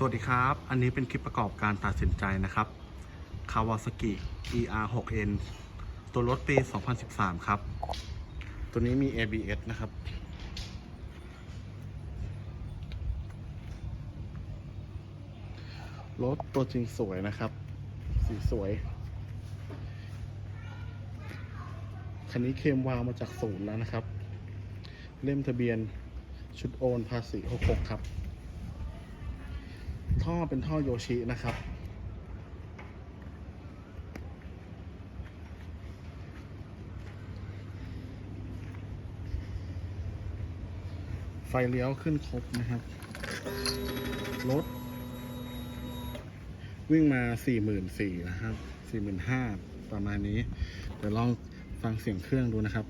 สวัสดีครับ อันนี้เป็นคลิปประกอบการตัดสินใจนะครับ Kawasaki ER 6N ตัวรถปี 2013 ครับ ตัวนี้มี ABS นะครับ รถตัวจริงสวยนะครับ สีสวย คันนี้เคมวาวมาจากศูนย์แล้วนะครับ เล่มทะเบียนชุดโอนภาษี 66 ครับ ท่อเป็นท่อโยชินะครับ ไฟเลี้ยวขึ้นครบนะครับ รถ วิ่งมา 44,000นะครับ 45,000ประมาณนี้ เดี๋ยวลองฟังเสียงเครื่องดูนะครับ